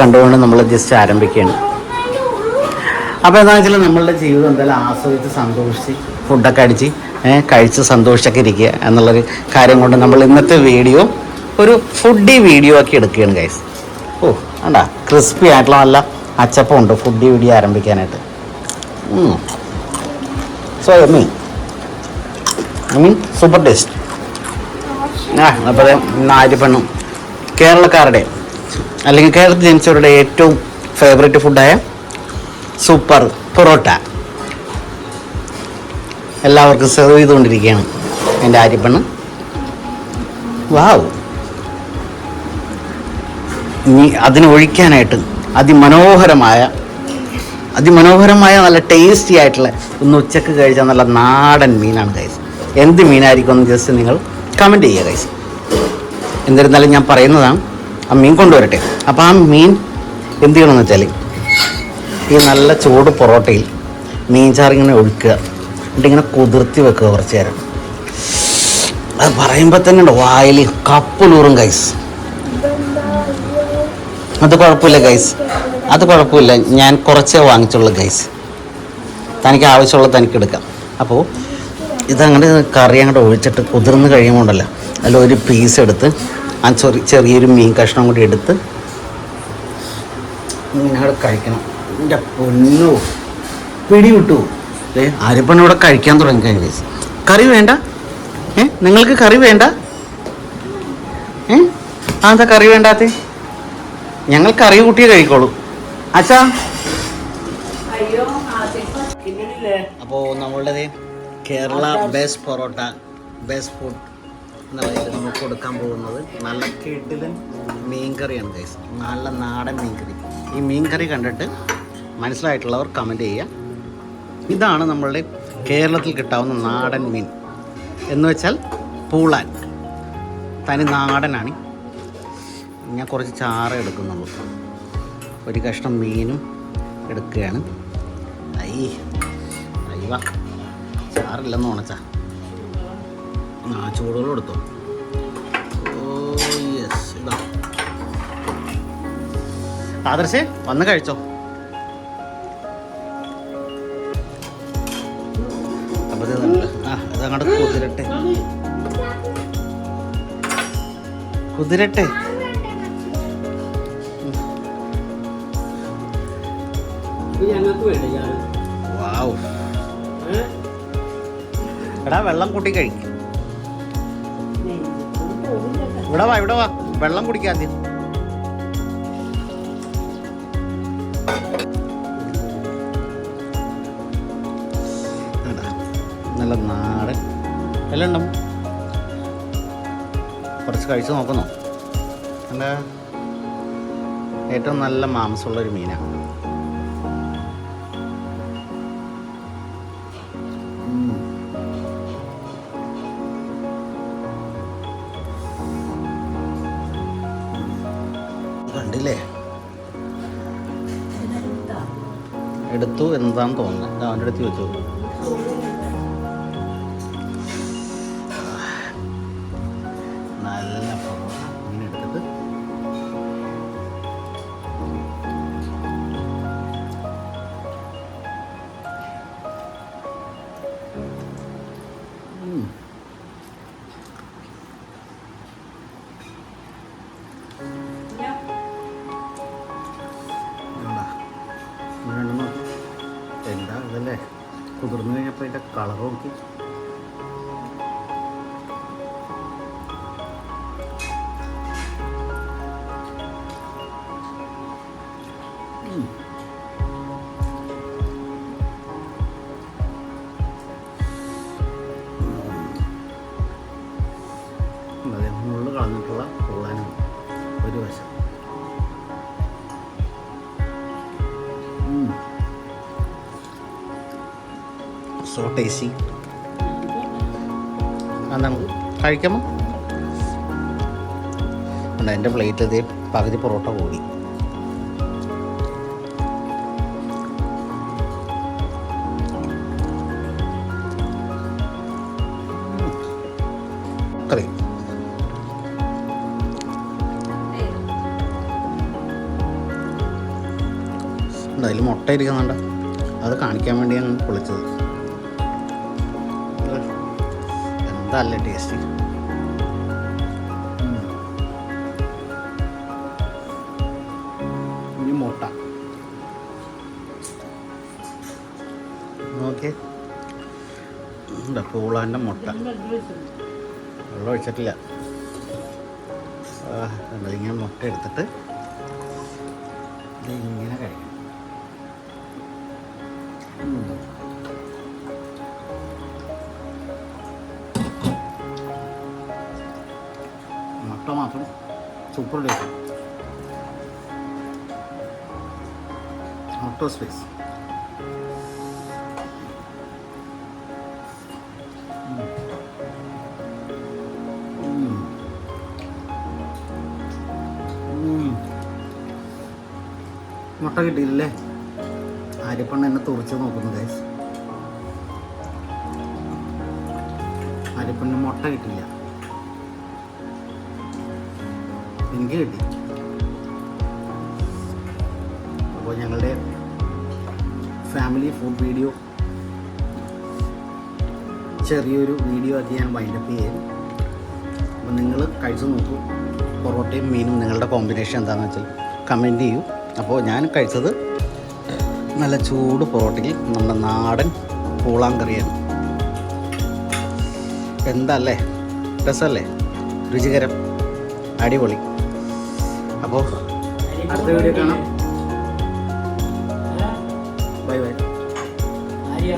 കണ്ടുകൊണ്ട് നമ്മൾ ജസ്റ്റ് ആരംഭിക്കുകയാണ്. അപ്പോൾ എന്താ വെച്ചാൽ നമ്മളുടെ ജീവിതം എന്തായാലും ആസ്വദിച്ച് സന്തോഷിച്ച് ഫുഡൊക്കെ അടിച്ച് കഴിച്ച് സന്തോഷിച്ചൊക്കെ ഇരിക്കുക എന്നുള്ളൊരു കാര്യം കൊണ്ട് നമ്മൾ ഇന്നത്തെ വീഡിയോ ഒരു ഫുഡി വീഡിയോ ആക്കി എടുക്കുകയാണ് ഗൈസ് ഓ വേണ്ട ക്രിസ്പി ആയിട്ടുള്ള നല്ല അച്ചപ്പം ഉണ്ട് foodie video ആരംഭിക്കാനായിട്ട് so yummy I mean super taste ആ അപ്പോൾ നാരിപ്പെണ്ണും കേരളക്കാരുടെ അല്ലെങ്കിൽ കേരളത്തിൽ ജനിച്ചവരുടെ ഏറ്റവും ഫേവറേറ്റ് ഫുഡായ സൂപ്പർ പൊറോട്ട. എല്ലാവർക്കും സെർവ് ചെയ്തുകൊണ്ടിരിക്കുകയാണ് എന്റെ ആര്യപ്പെണ്ണ് വാവ് ഇനി അതിന് ഒഴിക്കാനായിട്ട് അതിമനോഹരമായ അതിമനോഹരമായ നല്ല ടേസ്റ്റി ആയിട്ടുള്ള ഒന്ന് ഉച്ചയ്ക്ക് കഴിച്ചാൽ നല്ല നാടൻ മീനാണ് കൈസ് എന്ത് മീനായിരിക്കും എന്ന് ജസ്റ്റ് നിങ്ങൾ കമന്റ് ചെയ്യുക കൈസ് എന്നിരുന്നാലും ഞാൻ പറയുന്നതാണ് ആ മീൻ കൊണ്ടുവരട്ടെ. അപ്പോൾ ആ മീൻ എന്ത് ചെയ്യണമെന്ന് വെച്ചാൽ ഈ നല്ല ചൂട് പൊറോട്ടയിൽ മീൻ ചാറിങ്ങനെ ഒഴുക്കുക. എന്നിട്ട് ഇങ്ങനെ കുതിർത്തി വെക്കുക കുറച്ച് നേരം. അത് പറയുമ്പോൾ തന്നെ ഉണ്ട്? വായിൽ കപ്പലൂറും ഗൈസ് അത് കുഴപ്പമില്ല ഗൈസ് അത് കുഴപ്പമില്ല. ഞാൻ കുറച്ചേ വാങ്ങിച്ചുള്ളൂ ഗൈസ് തനിക്ക് ആവശ്യമുള്ള തനിക്ക് എടുക്കാം. അപ്പോൾ ഇതങ്ങനെ കറി അങ്ങോട്ട് ഒഴിച്ചിട്ട് കുതിർന്ന് കഴിയുമ്പോണ്ടല്ലോ അതിൽ ഒരു പീസ് എടുത്ത് ആ ചെറിയ ചെറിയൊരു മീൻ കഷ്ണം കൂടി എടുത്ത് ഇങ്ങനെ അവിടെ കഴിക്കണം. എന്റെ പൊന്നു. പിടി വിട്ടു ഏ ആരിപ്പണ് ഇവിടെ കഴിക്കാൻ തുടങ്ങി കഴിഞ്ഞ കറി വേണ്ട? ഏ നിങ്ങൾക്ക് കറി വേണ്ട? ഏ ആ എന്താ കറി വേണ്ടാത്തേ? ഞങ്ങൾ കറി കൂട്ടിയേ കഴിക്കോളൂ അച്ഛാ. അപ്പോൾ നമ്മളുടെ Kerala best parotta best food എന്നുള്ളത് നമ്മൾ കൊടുക്കാൻ പോകുന്നത് നല്ല കിടിലൻ മീൻകറിയാണ് ഗൈസ് നല്ല നാടൻ മീൻകറി. ഈ മീൻകറി കണ്ടിട്ട് മനസ്സിലായിട്ടുള്ളവർ കമന്റ് ചെയ്യുക. ഇതാണ് നമ്മളുടെ കേരളത്തിൽ കിട്ടാവുന്ന നാടൻ മീൻ. എന്ന് വെച്ചാൽ പൂളാൻ. തനി നാടനാണ്. ഞാൻ കുറച്ച് ചാറ എടുക്കുന്നുള്ളൂ. ഒരു കഷ്ണം മീനും എടുക്കുകയാണ്. അയ്യ അയ്യ ചാറില്ലെന്ന് ഉണച്ചാ. ആ ചൂടുകളും എടുത്തോ. യെസ് ഇതാ. ആദർശേ വന്ന് കഴിച്ചോ. അപ്പോൾ ആ കുതിരട്ടെ. കുതിരട്ടെ. എടാ വെള്ളം കൂട്ടി കഴിക്കും. ഇവിടെ വാ ഇവിടെ വാ. വെള്ളം കുടിക്കാൻ നല്ല നാടൻ. എല്ലാം കുറച്ച് കഴിച്ചു നോക്കുന്നോ. എന്താ? ഏറ്റവും നല്ല മാംസമുള്ളൊരു മീനാണ് കണ്ടില്ലേ എടുത്തു എന്താന്ന് തോന്നുന്നത് അവന്റെ അടുത്ത് വെച്ചു നല്ല ഇങ്ങനെ എടുത്തിട്ട് കുതിർന്നു കഴിഞ്ഞപ്പോൾ അതിന്റെ കളർ നോക്കി ഉം. അതെ കളഞ്ഞിട്ടുള്ള സോ ടേസ്റ്റി എന്താണ് കഴിക്കാമോ ഉണ്ട് എന്റെ പ്ലേറ്റിൽ ഇതേ പകുതി പൊറോട്ട കൂടി. കറി. അതിൽ മുട്ട ഇരിക്കുന്നുണ്ട്. അത് കാണിക്കാൻ വേണ്ടിയാണ് ഞാൻ അല്ലേ ടേസ്റ്റ് മുട്ട. പൂളാന്റെ മുട്ട. വെള്ളം ഒഴിച്ചിട്ടില്ല. ഇങ്ങനെ മുട്ട എടുത്തിട്ട് ഇങ്ങനെ കഴിക്കണം. മുട്ട മാത്രം? സൂപ്പർ ടേസ്റ്റ് മുട്ട സ്പേസ് മുട്ട കിട്ടിയില്ലേ ആര്യപ്പണ്ണ എന്നെ തുറച്ച് നോക്കുന്നു ഗൈസ് ആര്യപ്പണ്ണ മുട്ട കിട്ടില്ല എനിക്ക് കിട്ടി. അപ്പോൾ ഞങ്ങളുടെ ഫാമിലി ഫുഡ് വീഡിയോ ചെറിയൊരു വീഡിയോ ആക്കി ഞാൻ വൈൻഡപ്പ് ചെയ്യും. അപ്പോൾ നിങ്ങൾ കഴിച്ചു നോക്കൂ. പൊറോട്ടയും മീനും നിങ്ങളുടെ കോമ്പിനേഷൻ എന്താണെന്ന് വെച്ചാൽ കമന്റ് ചെയ്യൂ. അപ്പോൾ ഞാൻ കഴിച്ചത് നല്ല ചൂട് പൊറോട്ടയ്ക്ക് നമ്മുടെ നാടൻ പൂളാങ്കറിയാണ് കറിയാണ്. എന്തല്ലേ രസമല്ലേ? രുചികരം. അടിപൊളി. അപ്പോൾ അടുത്ത വീഡിയോ കാണാം. Bye bye. ആര്യ?